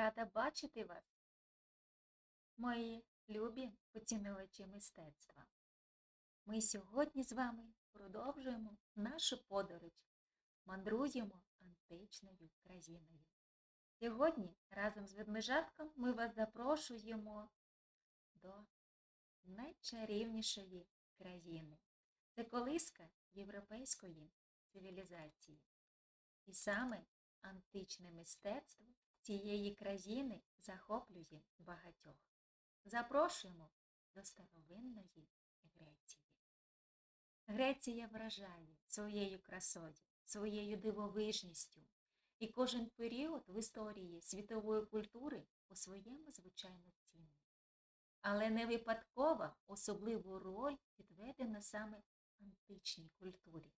рада бачити вас, мої любі поцінувачі мистецтва. Ми сьогодні з вами продовжуємо нашу подорож, мандруємо античною країною. Сьогодні разом з ведмежатком ми вас запрошуємо до найчарівнішої країни. Це колиска європейської цивілізації. І саме античне мистецтво цієї країни захоплює багатьох. Запрошуємо до старовинної Греції. Греція вражає своєю красою, своєю дивовижністю, і кожен період в історії світової культури по-своєму звичайно цінний. Але не випадково особливу роль відведено саме античній культурі.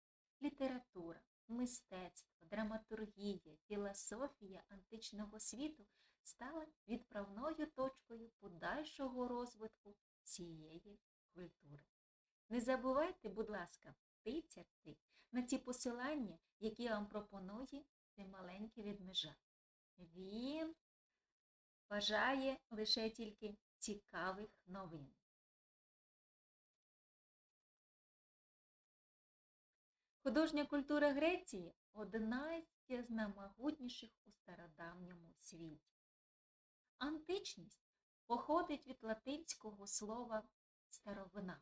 Література, мистецтво, драматургія, філософія античного світу стала відправною точкою подальшого розвитку цієї культури. Не забувайте, будь ласка, тицяти на ці посилання, які вам пропонує цей маленький відмежа. Він бажає лише тільки цікавих новин. Художня культура Греції одна з наймогутніших у стародавньому світі. Античність походить від латинського слова старовина.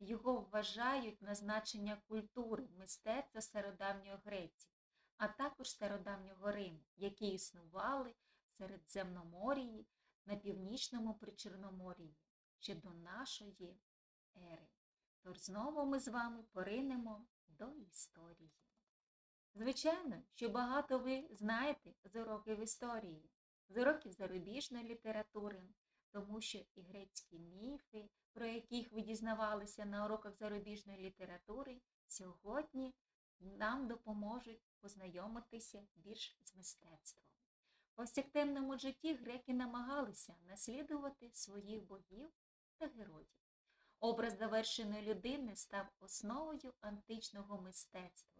Його вважають на значення культури, мистецтва стародавньої Греції, а також стародавнього Риму, які існували в Середземномор'ї на північному Причорномор'ї ще до нашої ери. Тож знову ми з вами поринемо до історії. Звичайно, що багато ви знаєте з уроків історії, з уроків зарубіжної літератури, тому що і грецькі міфи, про яких ви дізнавалися на уроках зарубіжної літератури, сьогодні нам допоможуть познайомитися більш з мистецтвом. В повсякденному житті греки намагалися наслідувати своїх богів та героїв. Образ довершеної людини став основою античного мистецтва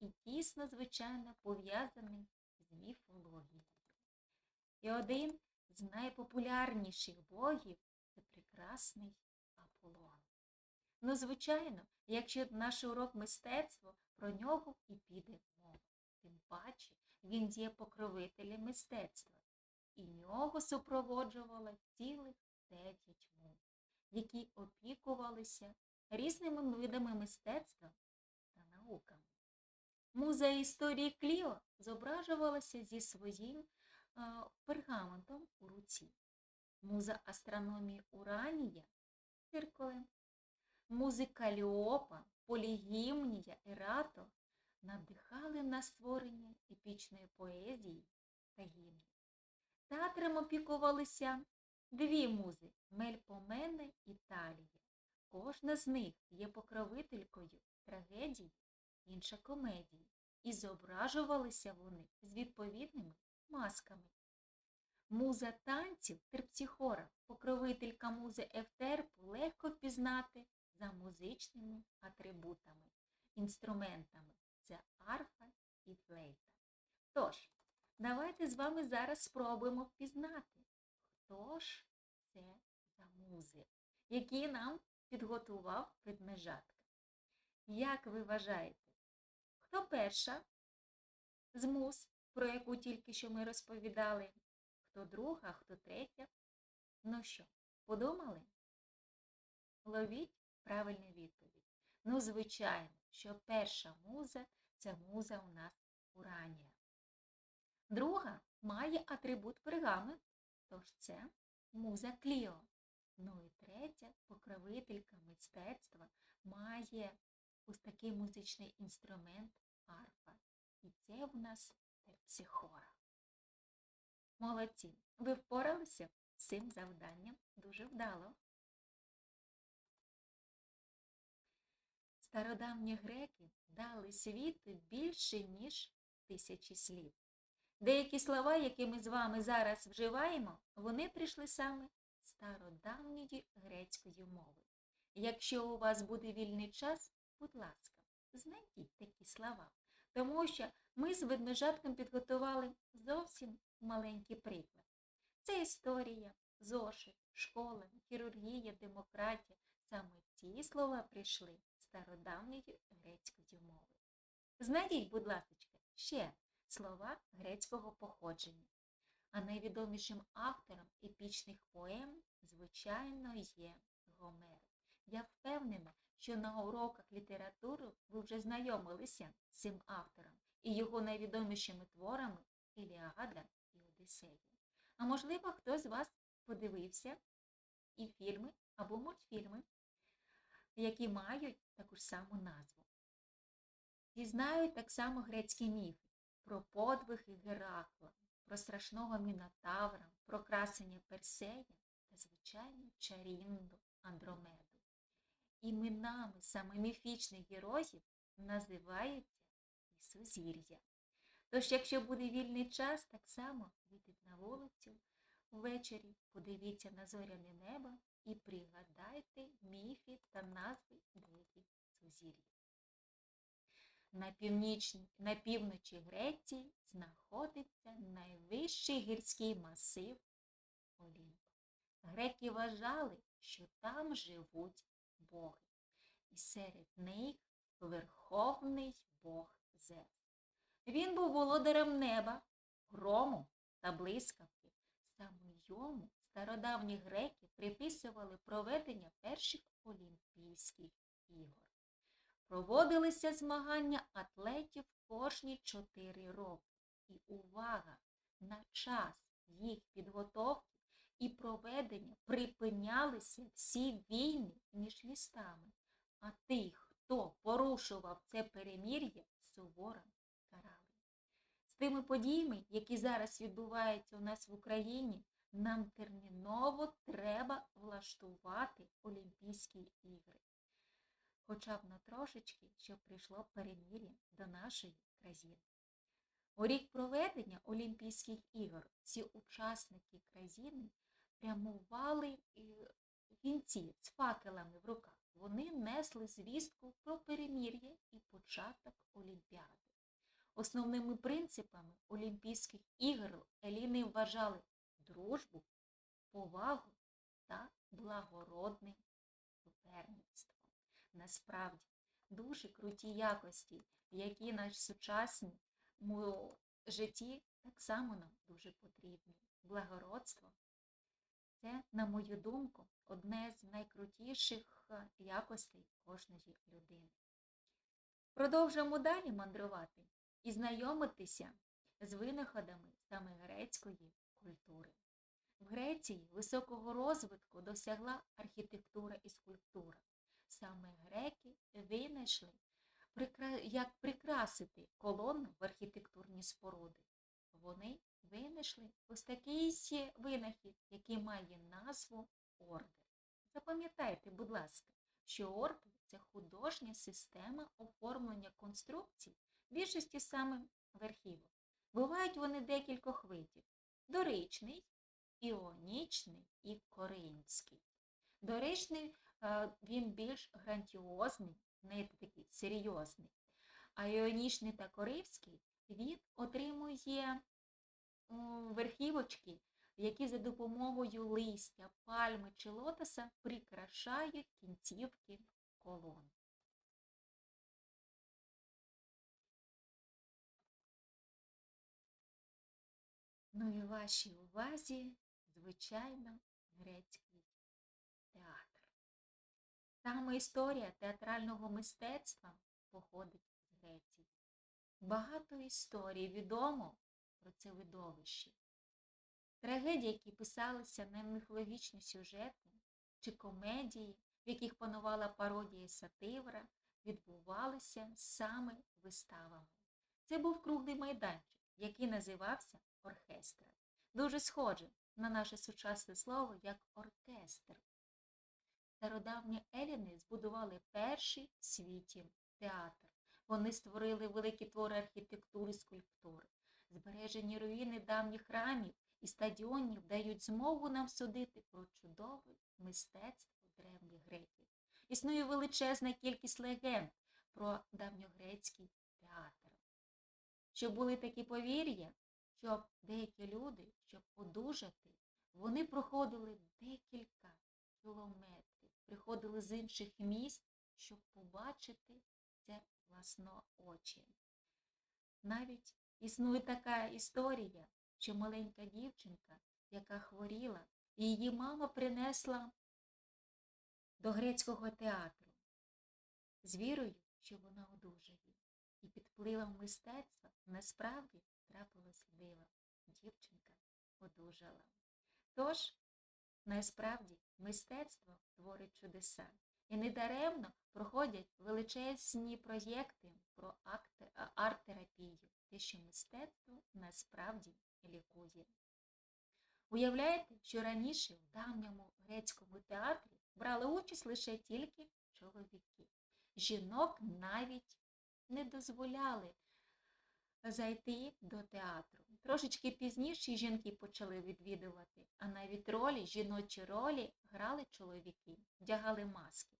і тісно, звичайно, пов'язаний з міфологією. І один з найпопулярніших богів це прекрасний Аполлон. Ну, звичайно, якщо наш урок мистецтва, про нього і піде мова. Тим паче він є покровителем мистецтва, і нього супроводжувало цілих дев'ять муз які опікувалися різними видами мистецтва та науками. Муза історії Кліо зображувалася зі своїм а, пергаментом у руці. Муза астрономії Уранія циркулем. Музи Каліопа, Полігімнія, Ерато надихали на створення епічної поезії та гімнів. Театром опікувалися Дві музи Мельпомене і Талія. Кожна з них є покровителькою трагедії, інша комедії, і зображувалися вони з відповідними масками. Муза танців Терпсіхора, покровителька музи Ефтерпу, легко впізнати за музичними атрибутами, інструментами це арфа і флейта. Тож, давайте з вами зараз спробуємо впізнати. Хто ж це за музи, які нам підготував ведмежатка? Як ви вважаєте, хто перша з муз, про яку тільки що ми розповідали? Хто друга, хто третя? Ну що, подумали? Ловіть правильну відповідь. Ну, звичайно, що перша муза це муза у нас Уранія. Друга має атрибут пергамент. Тож це муза Кліо. Ну і третя покровителька мистецтва має ось такий музичний інструмент арфа. І це в нас терпсихора. Молодці! Ви впоралися з цим завданням дуже вдало. Стародавні греки дали світу більше, ніж тисячі слів. Деякі слова, які ми з вами зараз вживаємо, вони прийшли саме стародавньої грецької мови. Якщо у вас буде вільний час, будь ласка, знайдіть такі слова, тому що ми з ведмежатком підготували зовсім маленький приклад. Це історія, зошит, школа, хірургія, демократія. Саме ті слова прийшли з стародавньої грецької мови. Знайдіть, будь ласка, ще слова грецького походження. А найвідомішим автором епічних поем, звичайно, є Гомер. Я впевнена, що на уроках літератури ви вже знайомилися з цим автором і його найвідомішими творами Іліада і Одіссея. А можливо, хтось з вас подивився і фільми або мультфільми, які мають таку ж саму назву. І знають так само грецькі міфи про подвиги Геракла, про страшного Мінотавра, про красення Персея та, звичайно, чарівну Андромеду. Іменами саме міфічних героїв називаються і сузір'я. Тож, якщо буде вільний час, так само вийдіть на вулицю ввечері, подивіться на зоряне небо і пригадайте міфи та назви деяких сузір'їв. На, на півночі Греції знаходиться найвищий гірський масив Олімп. Греки вважали, що там живуть боги, і серед них верховний бог Зевс. Він був володарем неба, грому та блискавки. Саме йому стародавні греки приписували проведення перших Олімпійських ігор. Проводилися змагання атлетів кожні чотири роки. І увага! На час їх підготовки і проведення припинялися всі війни між містами, а тих, хто порушував це перемір'я, суворо карали. З тими подіями, які зараз відбуваються у нас в Україні, нам терміново треба влаштувати Олімпійські ігри. Хоча б на трошечки, щоб прийшло перемір'я до нашої країни. У рік проведення Олімпійських ігор ці учасники країни прямували вінці з факелами в руках. Вони несли звістку про перемір'я і початок Олімпіади. Основними принципами Олімпійських ігор Еліни вважали дружбу, повагу та благородне суперництво. Насправді, дуже круті якості, які наш сучасному житті так само нам дуже потрібні. Благородство це, на мою думку, одне з найкрутіших е, якостей кожної людини. Продовжуємо далі мандрувати і знайомитися з винаходами саме грецької культури. В Греції високого розвитку досягла архітектура і скульптура. Саме греки винайшли, як прикрасити колону в архітектурні споруди. Вони винайшли ось такий винахід, який має назву ордер. Запам'ятайте, будь ласка, що ордер це художня система оформлення конструкцій більшості саме верхівок. Бувають вони декількох видів доричний, іонічний і коринський. Доричний він більш грандіозний, не такий серйозний. А іонічний та коривський він отримує верхівочки, які за допомогою листя, пальми чи лотоса прикрашають кінцівки колон. Ну і вашій увазі, звичайно, грецький театр. Саме історія театрального мистецтва походить з Греції. Багато історій відомо про це видовище. Трагедії, які писалися на міфологічні сюжети чи комедії, в яких панувала пародія сативра, відбувалися саме виставами. Це був круглий майданчик, який називався оркестр. Дуже схоже на наше сучасне слово як оркестр. Стародавні еліни збудували перший в світі театр. Вони створили великі твори архітектури скульптури. Збережені руїни давніх храмів і стадіонів дають змогу нам судити про чудове мистецтво древніх греків. Існує величезна кількість легенд про давньогрецький театр. Що були такі повір'я, щоб деякі люди, щоб одужати, Вони проходили декілька кілометрів, приходили з інших міст, щоб побачити це власноочі. Навіть існує така історія, що маленька дівчинка, яка хворіла, і її мама принесла до грецького театру з вірою, що вона одужає. І під впливом мистецтва насправді трапилось диво. Дівчинка одужала. Тож, насправді, мистецтво творить чудеса. І недаремно проходять величезні проєкти про арт-терапію, те, що мистецтво насправді лікує. Уявляєте, що раніше в давньому грецькому театрі брали участь лише тільки чоловіки. Жінок навіть не дозволяли зайти до театру. Трошечки пізніше жінки почали відвідувати, а навіть ролі, жіночі ролі грали чоловіки, вдягали маски.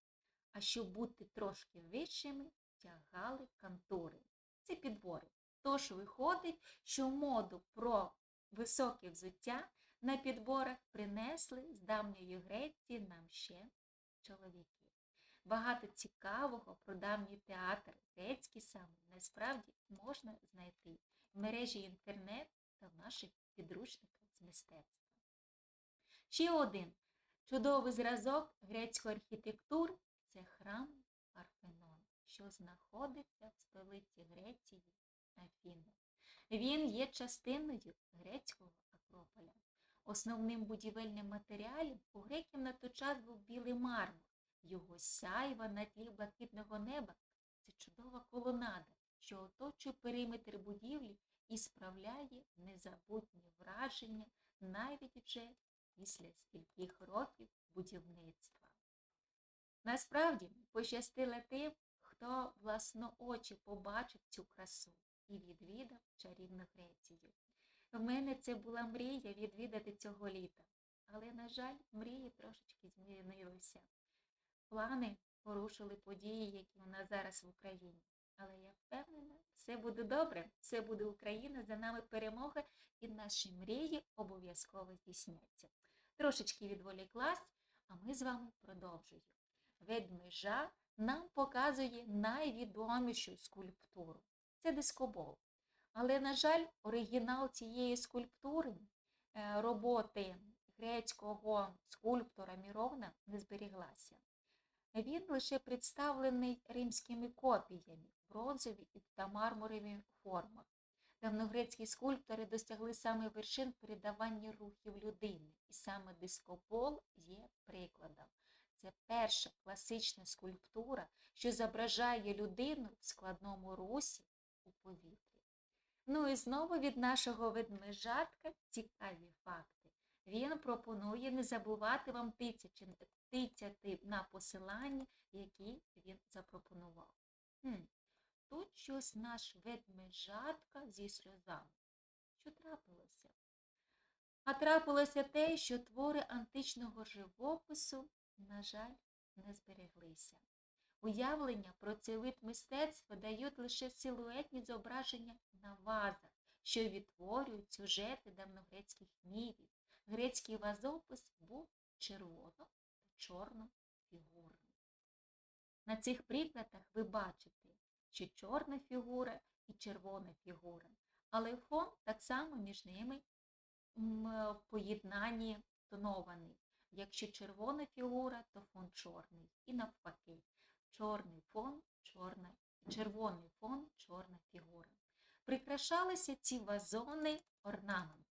А щоб бути трошки вищими, вдягали кантури. Це підбори. Тож виходить, що моду про високе взуття на підборах принесли з давньої Греції нам ще чоловіки. Багато цікавого про давній театр, грецький саме, насправді можна знайти в мережі інтернет та в наших підручниках з мистецтва. Ще один чудовий зразок грецької архітектури це храм Парфенон, що знаходиться в столиці Греції Афіни. Він є частиною грецького Акрополя. Основним будівельним матеріалом у греків на той час був білий мармур. Його сяйва на тлі блакитного неба це чудова колонада, що оточує периметр будівлі і справляє незабутні враження навіть вже після стільких років будівництва. Насправді пощастило тим, хто власноочі побачив цю красу і відвідав чарівну Грецію. В мене це була мрія відвідати цього літа, але, на жаль, мрії трошечки змінилися. Плани порушили події, які у нас зараз в Україні. Але я впевнена, все буде добре, все буде Україна, за нами перемога, і наші мрії обов'язково здійсняться. Трошечки відволіклась, а ми з вами продовжуємо. Ведмежа нам показує найвідомішу скульптуру це дискобол. Але, на жаль, оригінал цієї скульптури е, роботи грецького скульптора Міровна не зберіглася. Він лише представлений римськими копіями в бронзовій та мармуровій формах. Давногрецькі скульптори досягли саме вершин передавання рухів людини, і саме дискобол є прикладом. Це перша класична скульптура, що зображає людину в складному русі у повітрі. Ну і знову від нашого ведмежатка цікаві факти. Він пропонує не забувати вам тицяти на посилання, які він запропонував. Хм, Тут щось наш ведмежатка зі сльозами. Що трапилося? А трапилося те, що твори античного живопису, на жаль, не збереглися. Уявлення про цей вид мистецтва дають лише силуетні зображення на вазах, що відтворюють сюжети давногрецьких міфів. Грецький вазопис був червоно та чорно-фігурний. На цих прикладах ви бачите, що чорна фігура і червона фігура, але фон так само між ними в тонований. Якщо червона фігура, то фон чорний. І навпаки, чорний фон, чорна, червоний фон, чорна фігура. Прикрашалися ці вазони орнаментами.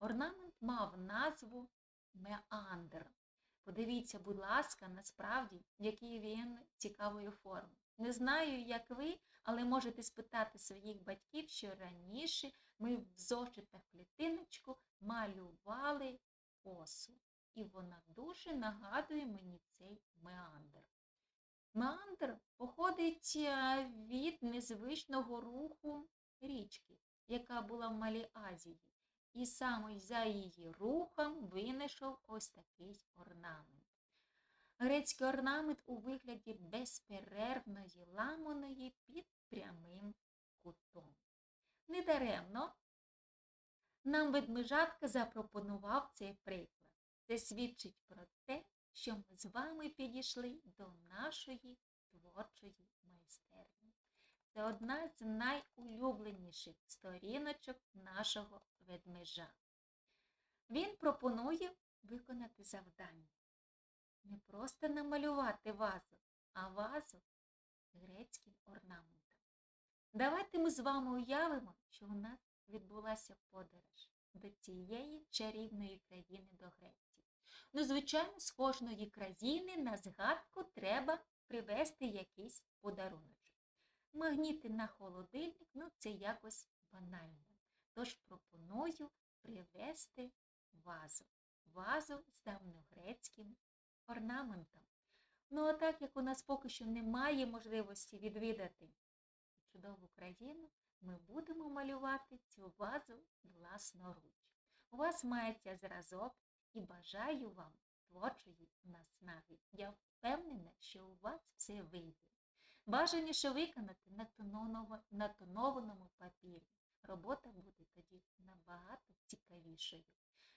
Орнамент мав назву меандр. Подивіться, будь ласка, насправді, який він цікавої форми. Не знаю, як ви, але можете спитати своїх батьків, що раніше ми в зошитах клітиночку малювали осу. І вона дуже нагадує мені цей меандр. Меандр походить е, від незвичного руху річки, яка була в Малій Азії. І саме за її рухом винайшов ось такий орнамент. Грецький орнамент у вигляді безперервної ламаної під прямим кутом. Недаремно Нам ведмежатка запропонував цей приклад. Це свідчить про те, що ми з вами підійшли до нашої творчої майстерні. Це одна з найулюбленіших сторіночок нашого ведмежа. Він пропонує виконати завдання. Не просто намалювати вазу, а вазу з грецьким орнаментом. Давайте ми з вами уявимо, що у нас відбулася подорож до цієї чарівної країни до Греції. Ну, звичайно, з кожної країни на згадку треба привезти якийсь подаруночок. Магніти на холодильник, ну це якось банально. Тож пропоную привезти вазу. Вазу з давньогрецьким орнаментом. Ну, а так як у нас поки що немає можливості відвідати чудову країну, ми будемо малювати цю вазу власноруч. У вас мається зразок і бажаю вам творчої наснаги. Я впевнена, що у вас все вийде. Бажаніше виконати на, тонованому папірі. Робота буде тоді набагато цікавішою.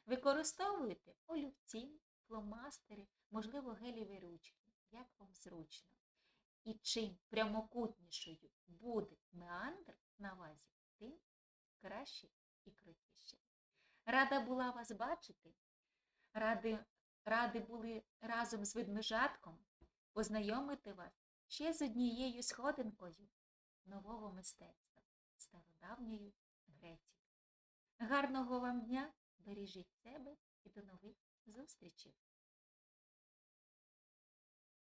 Використовуйте олівці, фломастери, можливо, геліві ручки, як вам зручно. І чим прямокутнішою буде меандр на вазі, тим краще і крутіше. Рада була вас бачити. Ради, ради були разом з ведмежатком познайомити вас ще з однією сходинкою нового мистецтва стародавньої Греції. Гарного вам дня! Бережіть себе і до нових зустрічей!